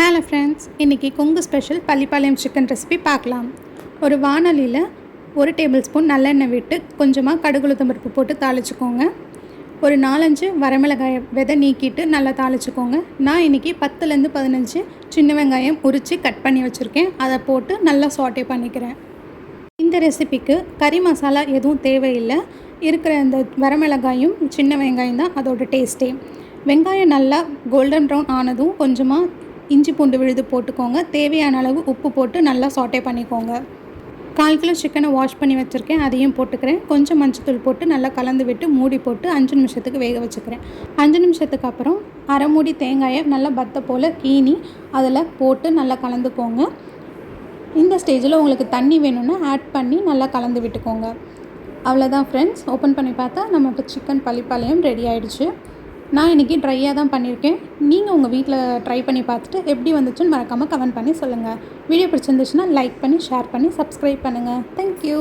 Hello friends இன்றைக்கி Kongu special Pallipalayam chicken recipe பார்க்கலாம். ஒரு வானொலியில் ஒரு டேபிள் ஸ்பூன் நல்லெண்ணெய் விட்டு கொஞ்சமாக கடுகுளுத்தம் பருப்பு போட்டு தாளிச்சுக்கோங்க. ஒரு நாலஞ்சு வரமிளகாய விதை நீக்கிட்டு நல்லா தாளிச்சுக்கோங்க. நான் இன்றைக்கி பத்துலேருந்து பதினஞ்சு சின்ன வெங்காயம் உரித்து கட் பண்ணி வச்சுருக்கேன். அதை போட்டு நல்லா சாட்டே பண்ணிக்கிறேன். இந்த ரெசிபிக்கு கறி மசாலா எதுவும் தேவையில்லை. இருக்கிற அந்த வரமிளகாயும் சின்ன வெங்காயம் தான் அதோட டேஸ்ட்டே வெங்காயம் நல்லா கோல்டன் ப்ரௌன் ஆனதும் கொஞ்சமாக இஞ்சி பூண்டு விழுது போட்டுக்கோங்க. தேவையான அளவு உப்பு போட்டு நல்லா சாட்டே பண்ணிக்கோங்க. கால் கிலோ சிக்கனை வாஷ் பண்ணி வச்சுருக்கேன். அதையும் போட்டுக்கிறேன். கொஞ்சம் மஞ்சத்தூள் போட்டு நல்லா கலந்து விட்டு மூடி போட்டு அஞ்சு நிமிஷத்துக்கு வேக வச்சுக்கிறேன். அஞ்சு நிமிஷத்துக்கு அப்புறம் அரை மூடி தேங்காயை நல்லா பத்த போல் கீனி அதில் போட்டு நல்லா கலந்துக்கோங்க. இந்த ஸ்டேஜில் உங்களுக்கு தண்ணி வேணும்னா ஆட் பண்ணி நல்லா கலந்து விட்டுக்கோங்க. அவ்வளோதான் ஃப்ரெண்ட்ஸ் ஓப்பன் பண்ணி பார்த்தா நமக்கு சிக்கன் பள்ளிப்பாளையம் ரெடி ஆகிடுச்சு நான் இன்றைக்கி ட்ரையாக தான் பண்ணியிருக்கேன் நீங்கள் உங்கள் வீட்டில் ட்ரை பண்ணி பார்த்துட்டு எப்படி வந்துச்சுன்னு மறக்காமல் கமெண்ட் பண்ணி சொல்லுங்கள் வீடியோ பிடிச்சிருந்துச்சுன்னா லைக் பண்ணி ஷேர் பண்ணி சப்ஸ்கிரைப் பண்ணுங்கள் தேங்க்யூ